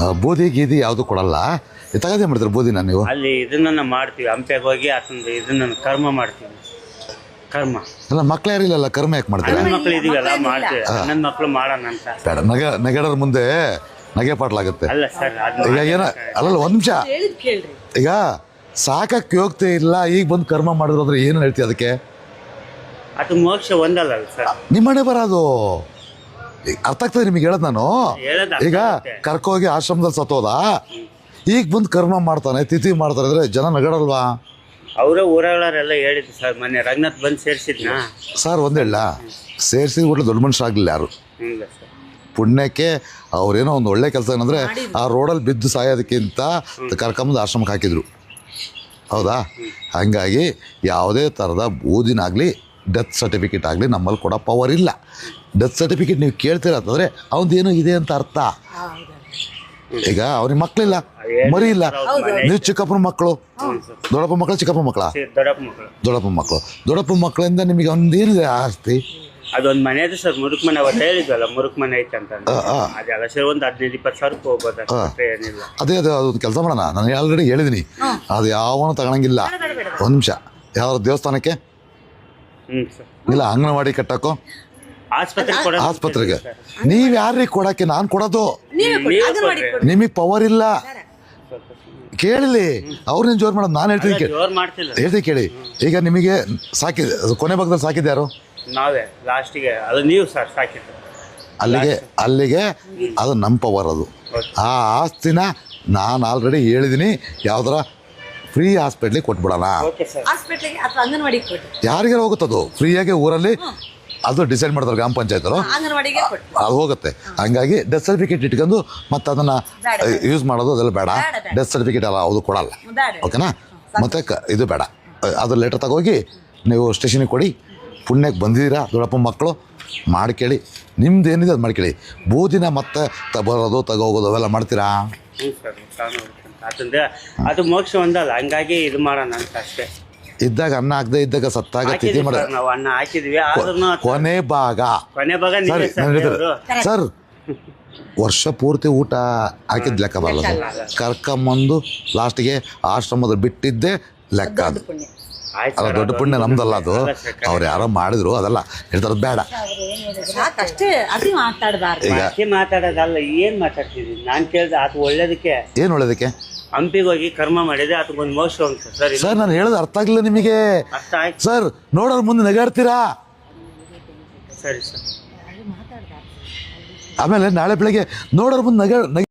ಆ, ಬೋಧಿ ಗೀದಿ ಯಾವುದು ಕೊಡಲ್ಲ. ತಗದೇ ಮಾಡ್ತಾರೆ ಬೂದಿನ ನೀವು? ಅಲ್ಲಿ ಇದನ್ನ ಮಾಡ್ತೀವಿ ಹಂಪೆಗೆ ಹೋಗಿ ಆತಂದು ಇದನ್ನ ಕರ್ಮ ಮಾಡ್ತೀವಿ. ಕರ್ಮ. ಅಲ್ಲ ಮಕ್ಳು ಯಾರಿಲ್ಲಲ್ಲ ಕರ್ಮ ಯಾಕೆ ಮಾಡ್ತೀರಾ? ಅಣ್ಣನ ಮಕ್ಳು ಇದೀವಲ್ಲ ಮಾಡ್ತೀವಿ. ಅಣ್ಣನ ಮಕ್ಳು ಮಾಡೋಣ ಅಂತ. ಬೇಡ ನಗೆ ನಗೆಡರ ಮುಂದೆ ನಗೆ ಪಾಟ್ಲಾಗುತ್ತೆ ಅಲ್ಲ ಸರ್ ಈಗ ಏನ ಅಲ್ಲಲ್ಲ ಒಂದ್ ನಿಮಿಷ. ಹೇಳಿದ್ ಕೇಳ್ರಿ. ಈಗ ಸಾಕಕ್ಕೆ ಯೋಗ್ಯತೆ ಇಲ್ಲ ಈಗ ಬಂದು ಕರ್ಮ ಮಾಡಿದ್ರು ಅಂದ್ರೆ ಏನು ಹೇಳ್ತೀಯ ಅದಕ್ಕೆ? ಅದು ಮೋಕ್ಷ ಒಂದಲ್ಲ ಸರ್. ನಿಮ್ಮನೆ ಬರೋದು. ಈಗ ಅರ್ಥ ಆಗ್ತದೆ ನಿಮಗೆ ಹೇಳದ್ ನಾನು? ಹೇಳೋದು ಅರ್ಥ ಈಗ ಆಗುತ್ತೆ. ಕರ್ಕೋಗಿ ಆಶ್ರಮದಲ್ಲಿ ಸತ್ತೋದ? ಈಗ ಬಂದು ಕರ್ಮ ಮಾಡ್ತಾನೆ ತಿಥಿ ಮಾಡ್ತಾರೆ ಅಂದ್ರೆ ಜನ ನಗಡಲ್ವಾ? ಅವರೇ ಊರಗಳರೆಲ್ಲ ಹೇಳಿದ್ರು ಸರ್ ಮೊನ್ನೆ ರಂಗನಾಥ್ ಬಂದು ಸೇರಿಸಿದ್ನಾ? ಸರ್ ಒಂದ್ ಹೇಳ ಸೇರ್ಸಿದ ಬಿಟ್ರೆ ದೊಡ್ಡ ಮನುಷ್ಯರಾಗಲಿಲ್ಲ ಯಾರು? ಸರ್. ಪುಣ್ಯಕ್ಕೆ ಅವ್ರೇನೋ ಒಂದು ಒಳ್ಳೆ ಕೆಲಸ ಏನಂದ್ರೆ ಆ ರೋಡಲ್ಲಿ ಬಿದ್ದು ಸಾಯೋದಕ್ಕಿಂತ ಕರ್ಕೊಂಬಂದು ಆಶ್ರಮಕ್ಕೆ ಹಾಕಿದ್ರು. ಹೌದಾ? ಹಾಗಾಗಿ ಯಾವುದೇ ಥರದ ಬೂದಿನಾಗಲಿ ಡೆತ್ ಸರ್ಟಿಫಿಕೇಟ್ ಆಗಲಿ ನಮ್ಮಲ್ಲಿ ಕೊಡೋ ಪವರ್ ಇಲ್ಲ. ಡೆತ್ ಸರ್ಟಿಫಿಕೇಟ್ ನೀವು ಕೇಳ್ತೀರ ಅಂತಂದರೆ ಅವನದೇನೋ ಇದೆ ಅಂತ ಅರ್ಥ. ಈಗ ಅವ್ರಿಗೆ ಮಕ್ಕಳಿಲ್ಲ ಮರಿ ಇಲ್ಲ. ನೀವು ಚಿಕ್ಕಪ್ಪನ ಮಕ್ಕಳು ದೊಡ್ಡಪ್ಪ ಮಕ್ಕಳು ಚಿಕ್ಕಪ್ಪ ಮಕ್ಕಳ ದೊಡ್ಡಪ್ಪ ಮಕ್ಕಳು ದೊಡ್ಡಪ್ಪ ಮಕ್ಕಳು ದೊಡ್ಡಪ್ಪ ಮಕ್ಕಳಿಂದ ನಿಮಗೆ ಒಂದೇನಿದೆ ಆಸ್ತಿ? ಅದೊಂದು ಮನೆ ಇದೆ ಸರ್ ಮುರುಕ್ ಮನೆ ಅವತ್ತು ಹೇಳಿದ್ವಲ್ಲ ಮುರುಕ್ ಮನೆ ಐತೆ ಅಂತ ಆ, ಆ. ಅದೆಲ್ಲ ಸೇರಿ ಒಂದು ಹದಿನೈದು ಇಪ್ಪತ್ತು ಸಾವಿರಕ್ಕೆ ಹೋಗ್ಬೋದು ಏನಿಲ್ಲ. ಅದೇ ಅದು ಅದೊಂದು ಕೆಲಸ ಮಾಡೋಣ. ನಾನು ಆಲ್ರೆಡಿ ಹೇಳಿದ್ದೀನಿ ಅದು ಯಾವನು ತಗೊಳಂಗಿಲ್ಲ. ಒಂದು ನಿಮಿಷ. ಯಾವ ದೇವಸ್ಥಾನಕ್ಕೆ? ಇಲ್ಲ ಅಂಗನವಾಡಿ ಕಟ್ಟಕೋ ಆಸ್ಪತ್ರೆ ಕೊಡ ಆಸ್ಪತ್ರೆಗೆ. ನೀವ್ ಯಾರಿಗೆ ಕೊಡಕ್ಕೆ? ನಾನು ಕೊಡೋದು. ನಿಮಗ್ ಪವರ್ ಇಲ್ಲ. ಕೇಳಿ ಅವ್ರನ್ನ ಜೋರ್ ಮಾಡೋದು? ನಾನು ಹೇಳ್ತೀನಿ ಕೇಳಿ. ಜೋರ್ ಮಾಡ್ತಿಲ್ಲ. ಹೇಳ್ತೀನಿ ಕೇಳಿ. ಈಗ ನಿಮಗೆ ಸಾಕಿದೆ ಅದು ಕೊನೆ ಭಾಗದಲ್ಲಿ ಸಾಕಿದ್ಯಾರು ನಾವೇ ಲಾಸ್ಟಿಗೆ. ಅದು ನೀವು ಸರ್ ಸಾಕಿದ್ದು. ಅಲ್ಲಿಗೆ ಅಲ್ಲಿಗೆ ಅದು ನಮ್ಮ ಪವರ್ ಅದು. ಆ ಆಸ್ತಿನ ನಾನು ಆಲ್ರೆಡಿ ಹೇಳಿದ್ದೀನಿ ಯಾವ್ದಾರ ಫ್ರೀ ಹಾಸ್ಪಿಟ್ಲಿಗೆ ಕೊಟ್ಬಿಡೋಣ. ಓಕೆ ಸರ್ ಹಾಸ್ಪಿಟ್ಲಿಗೆ ಅಥವಾ ಅಂಗನವಾಡಿಗೆ ಕೊಡಿ ಯಾರಿಗಾರ ಹೋಗುತ್ತದು. ಫ್ರೀಯಾಗಿ ಊರಲ್ಲಿ ಅದು ಡಿಸೈಡ್ ಮಾಡ್ತಾರೆ ಗ್ರಾಮ ಪಂಚಾಯತ್ ಅಂಗನವಾಡಿಗೆ ಅದು ಹೋಗುತ್ತೆ. ಹಂಗಾಗಿ ಡೆತ್ ಸರ್ಟಿಫಿಕೇಟ್ ಇಟ್ಕೊಂಡು ಮತ್ತೆ ಅದನ್ನ ಯೂಸ್ ಮಾಡೋದು ಅದೆಲ್ಲ ಬೇಡ. ಡೆತ್ ಸರ್ಟಿಫಿಕೇಟ್ ಅಲ್ಲ ಅದು ಕೊಡಲ್ಲ. ಓಕೆನಾ? ಮತ್ತೆ ಕ ಇದು ಬೇಡ. ಅದ್ರ ಲೆಟರ್ ತಗೋಗಿ ನೀವು ಸ್ಟೇಷನಿಗೆ ಕೊಡಿ. ಪುಣ್ಯಕ್ಕೆ ಬಂದಿದ್ದೀರಾ ದೊಡ್ಡಪ್ಪ ಮಕ್ಕಳು ಮಾಡ್ಕೇಳಿ. ನಿಮ್ದು ಏನಿದೆ ಅದು ಮಾಡ್ಕೇಳಿ. ಬೂದಿನ ಮತ್ತೆ ತ ಬರೋದು ತಗೋಗೋದು ಅವೆಲ್ಲ ಮಾಡ್ತೀರಾ? ಹ್ಞೂ ಸರ್ ಅದರಿಂದ ಅದು ಮೋಕ್ಷ ಒಂದಲ್ಲ ಹಂಗಾಗಿ ಇದು ಮಾಡೋಣ ಅಂತ ಅಷ್ಟೇ. ಇದ್ದಾಗ ಅನ್ನ ಆಗದೆ ಇದ್ದಾಗ ಸತ್ತಾಗ ತಿಥಿ ಮಾಡ ಸರ್ ನಾವು ಅನ್ನ ಹಾಕಿದ್ವಿ ಆದ್ರೂ ಕೊನೆ ಭಾಗ. ಕೊನೆ ಭಾಗ ಸರ್ ನೀವೇ ಸರ್ ದೇವ್ರು. ಸರ್ ವರ್ಷ ಪೂರ್ತಿ ಊಟ ಹಾಕಿದ್ ಲೆಕ್ಕ ಬರಲ್ಲ ಕರ್ಕಂಬಂದು ಕರ್ಕೊಂಬಂದು ಲಾಸ್ಟಿಗೆ ಆಶ್ರಮದ ಬಿಟ್ಟಿದ್ದೆ ಲೆಕ್ಕ ಅದು. ಪುಣ್ಯ. ಸರ್, ದೊಡ್ಡ ಅದು ಪುಣ್ಯ ನಮ್ದಲ್ಲ ಅದು. ಅವ್ರು ಯಾರೋ ಮಾಡಿದ್ರು ಅದಲ್ಲ. ಹೇಳ್ತಾರ ಬೇಡ. ಅಷ್ಟೇ ಅತಿ ಮಾತಾಡಬಾರ್ದು. ಈಗ ಜಾಸ್ತಿ ಮಾತಾಡೋದಲ್ಲ ಏನ್ ಮಾತಾಡ್ತಿದ್ವಿ ನಾನ್ ಕೇಳ್ದೆ ಅದು ಒಳ್ಳೇದಕ್ಕೆ. ಏನು ಒಳ್ಳೇದಕ್ಕೆ? ಹಂಪಿಗೆ ಹೋಗಿ ಕರ್ಮ ಮಾಡಿದೆ ಅದಕ್ಕೊಂದು ಮೋಕ್ಷ ಅಂತ ಸರ್ ಸರ್ ನಾನು ಹೇಳೋದು ಅರ್ಥ ಆಗಲಿಲ್ಲ ನಿಮಗೆ. ಅರ್ಥ ಆಯ್ತು. ಸರ್ ನೋಡೋರು ಮುಂದೆ ನಗಾಡ್ತೀರಾ? ಸರಿ ಸರ್. ಆಮೇಲೆ ನಾಳೆ ಬೆಳಗ್ಗೆ ನೋಡೋರು ಮುಂದೆ ನಗ